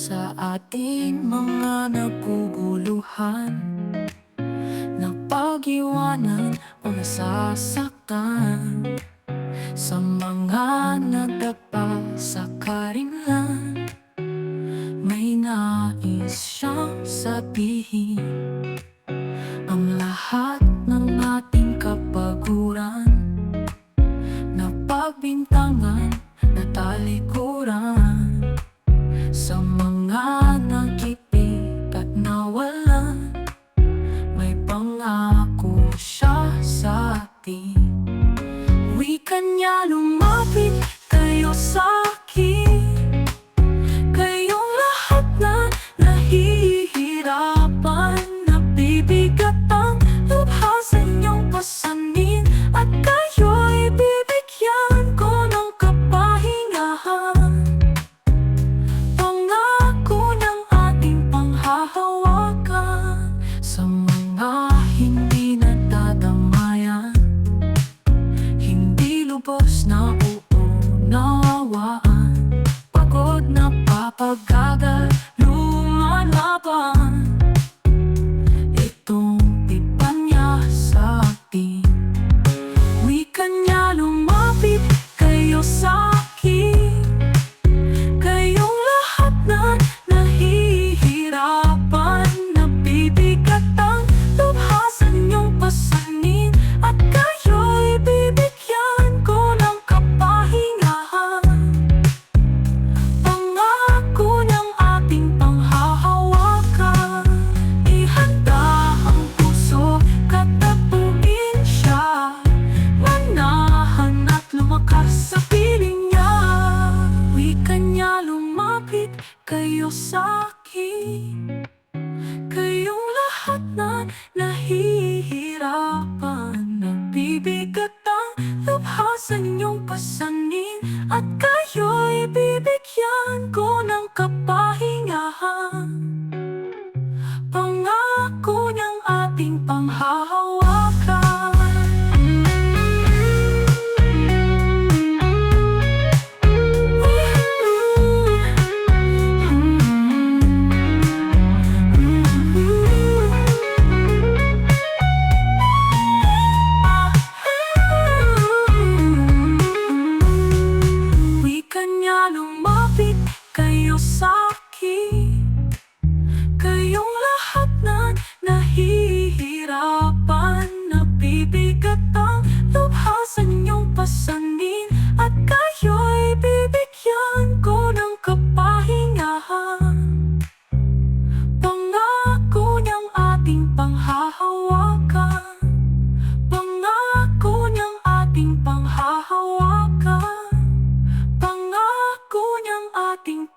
sa ating mga naguguluhan Napag-iwanan o nasasaktan. Sa mga nagdagpa sa karinlan May nais siyang sabihin. Ang lahat ng ating kapaguran Napagbintangan na talikod kami Wikan niya lumapit kayo sa Lumapit kayo sa kayo sa'kin Kayong lahat na nahihirapan. Nabibigat ang lubha sa inyong pasanin. At kayo'y bibigyan ko ng kapahingahan. Pangako ng ating panghal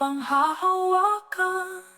panghahawakan.